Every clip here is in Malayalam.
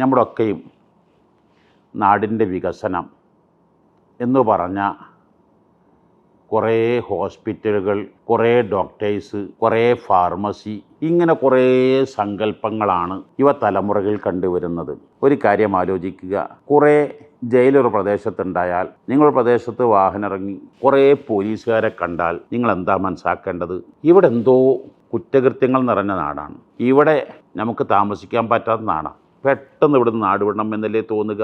നമ്മുടെ ഒക്കെയും നാടിന്റെ വികസനം എന്ന് പറഞ്ഞ കുറേ ഹോസ്പിറ്റലുകൾ കുറേ ഡോക്ടേഴ്സ് കുറേ ഫാർമസി ഇങ്ങനെ കുറേ സങ്കല്പങ്ങളാണ് ഇവ തലമുറകളിൽ കണ്ടുവരുന്നത്. ഒരു കാര്യം ആലോചിക്കുക. കുറേ ജയിലൊരു പ്രദേശത്തുണ്ടായാൽ നിങ്ങൾ പ്രദേശത്ത് വാഹനം ഇറങ്ങി കുറേ പോലീസുകാരെ കണ്ടാൽ നിങ്ങൾ എന്താ മനസ്സാക്കേണ്ടത്? ഇവിടെ എന്തോ കുറ്റകൃത്യങ്ങൾ നിറഞ്ഞ നാടാണ്. ഇവിടെ നമുക്ക് താമസിക്കാൻ പറ്റാത്ത നാടാണ് പെട്ടെന്ന് ഇവിടുന്ന് നാടുവിടണം എന്നല്ലേ തോന്നുക.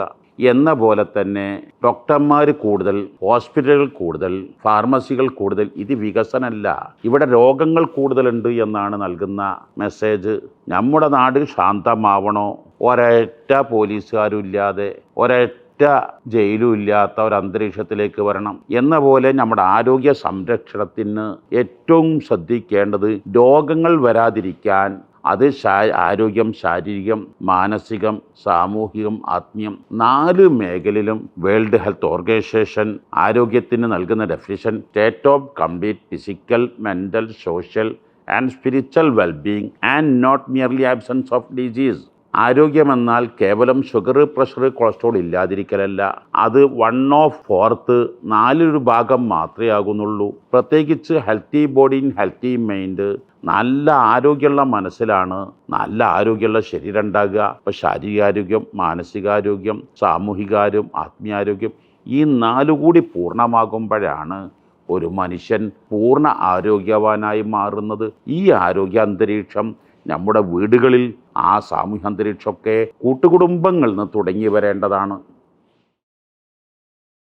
എന്ന പോലെ തന്നെ ഡോക്ടർമാർ കൂടുതൽ ഹോസ്പിറ്റലുകൾ കൂടുതൽ ഫാർമസികൾ കൂടുതൽ ഇത് വികസനമല്ല ഇവിടെ രോഗങ്ങൾ കൂടുതലുണ്ട് എന്നാണ് നൽകുന്ന മെസ്സേജ്. നമ്മുടെ നാട് ശാന്തമാവണോ? ഒരൊറ്റ പോലീസുകാരും ഇല്ലാതെ ഒരൊറ്റ ജയിലും ഇല്ലാത്ത ഒരു അന്തരീക്ഷത്തിലേക്ക് വരണം. എന്ന പോലെ നമ്മുടെ ആരോഗ്യ സംരക്ഷണത്തിന് ഏറ്റവും ശ്രദ്ധിക്കേണ്ടത് രോഗങ്ങൾ വരാതിരിക്കാൻ അത് ആരോഗ്യം ശാരീരികം മാനസികം സാമൂഹികം ആത്മീയം നാല് മേഖലയിലും വേൾഡ് ഹെൽത്ത് ഓർഗനൈസേഷൻ ആരോഗ്യത്തിന് നൽകുന്ന definition state of complete physical mental social and spiritual wellbeing and not merely absence of disease. ആരോഗ്യമെന്നാൽ കേവലം ഷുഗർ പ്രഷർ കൊളസ്ട്രോൾ ഇല്ലാതിരിക്കലല്ല. അത് വൺ ഓഫ് ഫോർത്ത് നാലൊരു ഭാഗം മാത്രമേ ആകുന്നുള്ളൂ. പ്രത്യേകിച്ച് healthy body in healthy mind നല്ല ആരോഗ്യമുള്ള മനസ്സിലാണ് നല്ല ആരോഗ്യമുള്ള ശരീരം ഉണ്ടാകുക. അപ്പോൾ ശാരീരികാരോഗ്യം മാനസികാരോഗ്യം സാമൂഹികാരോഗ്യം ആത്മീയാരോഗ്യം ഈ നാലു കൂടി പൂർണമാകുമ്പോഴാണ് ഒരു മനുഷ്യൻ പൂർണ ആരോഗ്യവാനായി മാറുന്നത്. ഈ ആരോഗ്യ അന്തരീക്ഷം നമ്മുടെ വീടുകളിൽ ആ സാമൂഹ്യ അന്തരീക്ഷമൊക്കെ കൂട്ടുകുടുംബങ്ങളിൽ നിന്ന് തുടങ്ങി വരേണ്ടതാണ്.